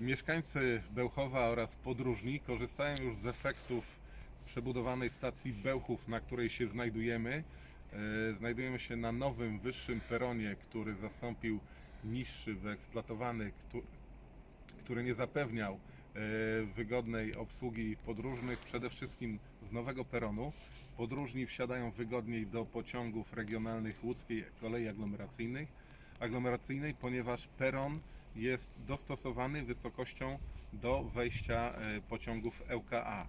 Mieszkańcy Bełchowa oraz podróżni korzystają już z efektów przebudowanej stacji Bełchów, na której się znajdujemy. E, Znajdujemy się na nowym, wyższym peronie, który zastąpił niższy, wyeksploatowany, któ- który nie zapewniał e, wygodnej obsługi podróżnych, przede wszystkim z nowego peronu. Podróżni wsiadają wygodniej do pociągów regionalnych łódzkiej kolei aglomeracyjnych, aglomeracyjnej, ponieważ peron jest dostosowany wysokością do wejścia e, pociągów LKA.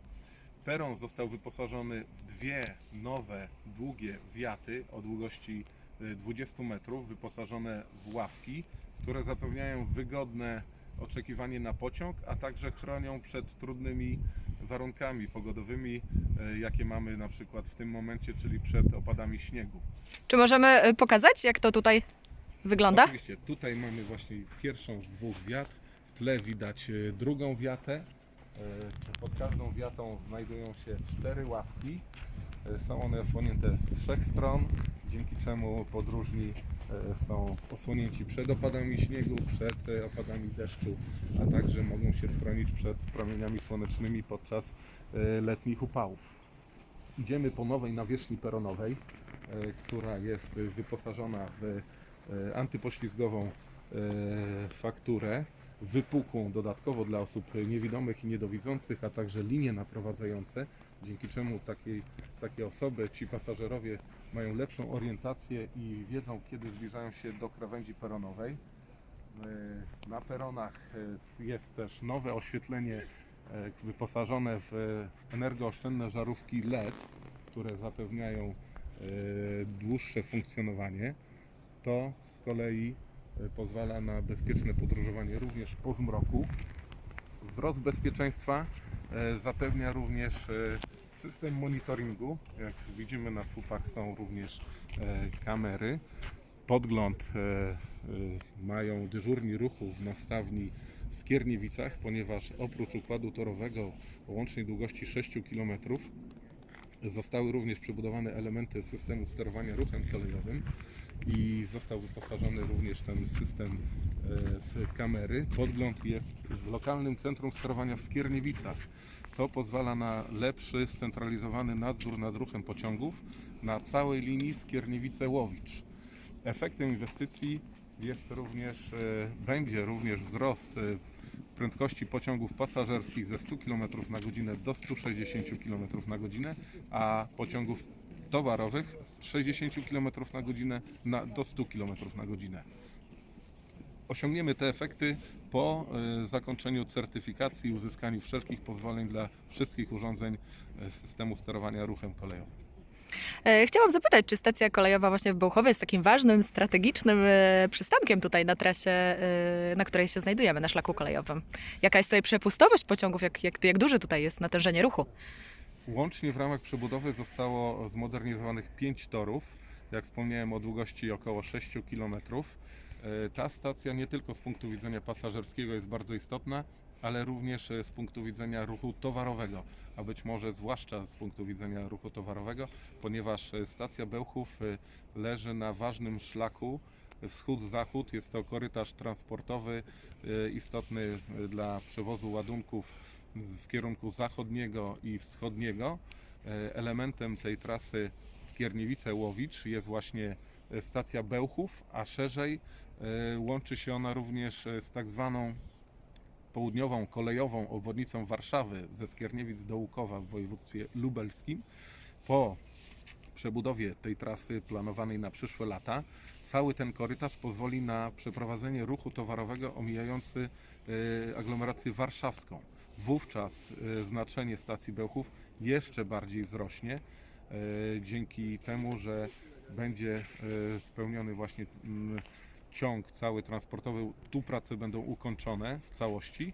Peron został wyposażony w dwie nowe, długie wiaty o długości e, 20 metrów, wyposażone w ławki, które zapewniają wygodne oczekiwanie na pociąg, a także chronią przed trudnymi warunkami pogodowymi, e, jakie mamy na przykład w tym momencie, czyli przed opadami śniegu. Czy możemy pokazać, jak to tutaj wygląda? Oczywiście, tutaj mamy właśnie pierwszą z dwóch wiat. W tle widać e, drugą wiatę. E, Pod każdą wiatą znajdują się cztery ławki. E, Są one osłonięte z trzech stron, dzięki czemu podróżni są osłonięci przed opadami śniegu, przed opadami deszczu, a także mogą się schronić przed promieniami słonecznymi podczas letnich upałów. Idziemy po nowej nawierzchni peronowej, która jest wyposażona w antypoślizgową e, fakturę, wypukłą dodatkowo dla osób niewidomych i niedowidzących, a także linie naprowadzające, dzięki czemu takie osoby, ci pasażerowie mają lepszą orientację i wiedzą, kiedy zbliżają się do krawędzi peronowej. E, Na peronach e, jest też nowe oświetlenie e, wyposażone w energooszczędne żarówki LED, które zapewniają e, dłuższe funkcjonowanie. To z kolei e, pozwala na bezpieczne podróżowanie również po zmroku. Wzrost bezpieczeństwa e, zapewnia również e, system monitoringu. Jak widzimy na słupach są również kamery. Podgląd mają dyżurni ruchu w nastawni w Skierniewicach, ponieważ oprócz układu torowego o łącznej długości 6 km zostały również przebudowane elementy systemu sterowania ruchem kolejowym i został wyposażony również ten system e, w kamery. Podgląd jest w lokalnym centrum sterowania w Skierniewicach. To pozwala na lepszy, scentralizowany nadzór nad ruchem pociągów na całej linii Skierniewice-Łowicz. Efektem inwestycji jest również, e, będzie również wzrost e, prędkości pociągów pasażerskich ze 100 km na godzinę do 160 km na godzinę, a pociągów towarowych z 60 km na godzinę na, do 100 km na godzinę. Osiągniemy te efekty po e, zakończeniu certyfikacji i uzyskaniu wszelkich pozwoleń dla wszystkich urządzeń e, systemu sterowania ruchem kolejowym. E, Chciałam zapytać, czy stacja kolejowa właśnie w Bełchowie jest takim ważnym, strategicznym e, przystankiem tutaj na trasie, e, na której się znajdujemy, na szlaku kolejowym? Jaka jest tutaj przepustowość pociągów? Jak, jak, jak duże tutaj jest natężenie ruchu? Łącznie w ramach przebudowy zostało zmodernizowanych 5 torów, jak wspomniałem o długości około 6 km. Ta stacja nie tylko z punktu widzenia pasażerskiego jest bardzo istotna, ale również e, z punktu widzenia ruchu towarowego, a być może zwłaszcza z punktu widzenia ruchu towarowego, ponieważ e, stacja Bełchów e, leży na ważnym szlaku wschód-zachód. Jest to korytarz transportowy e, istotny e, dla przewozu ładunków z kierunku zachodniego i wschodniego. E, Elementem tej trasy Skierniewice-Łowicz jest właśnie e, stacja Bełchów, a szerzej e, łączy się ona również e, z tak zwaną południową kolejową obwodnicą Warszawy ze Skierniewic do Łukowa w województwie lubelskim. Po przebudowie tej trasy planowanej na przyszłe lata, cały ten korytarz pozwoli na przeprowadzenie ruchu towarowego omijający e, aglomerację warszawską. Wówczas e, znaczenie stacji Bełchów jeszcze bardziej wzrośnie e, dzięki temu, że będzie e, spełniony właśnie mm, ciąg cały transportowy. Tu prace będą ukończone w całości. E,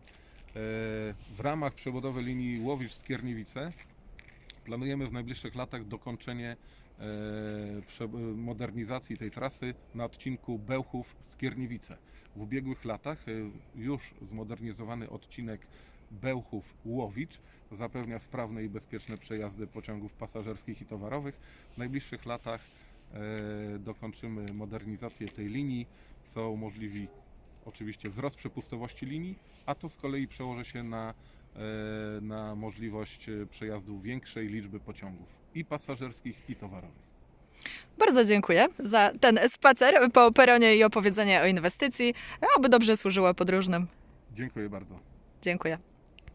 W ramach przebudowy linii Łowicz-Skierniewice Planujemy w najbliższych latach dokończenie e, modernizacji tej trasy na odcinku Bełchów-Skierniewice. W ubiegłych latach już zmodernizowany odcinek Bełchów-Łowicz zapewnia sprawne i bezpieczne przejazdy pociągów pasażerskich i towarowych. W najbliższych latach dokończymy modernizację tej linii, co umożliwi oczywiście wzrost przepustowości linii, a to z kolei przełoży się na, e, na możliwość e, przejazdu większej liczby pociągów i pasażerskich, i towarowych. Bardzo dziękuję za ten spacer po peronie i opowiedzenie o inwestycji. Oby dobrze służyło podróżnym. Dziękuję bardzo. Dziękuję.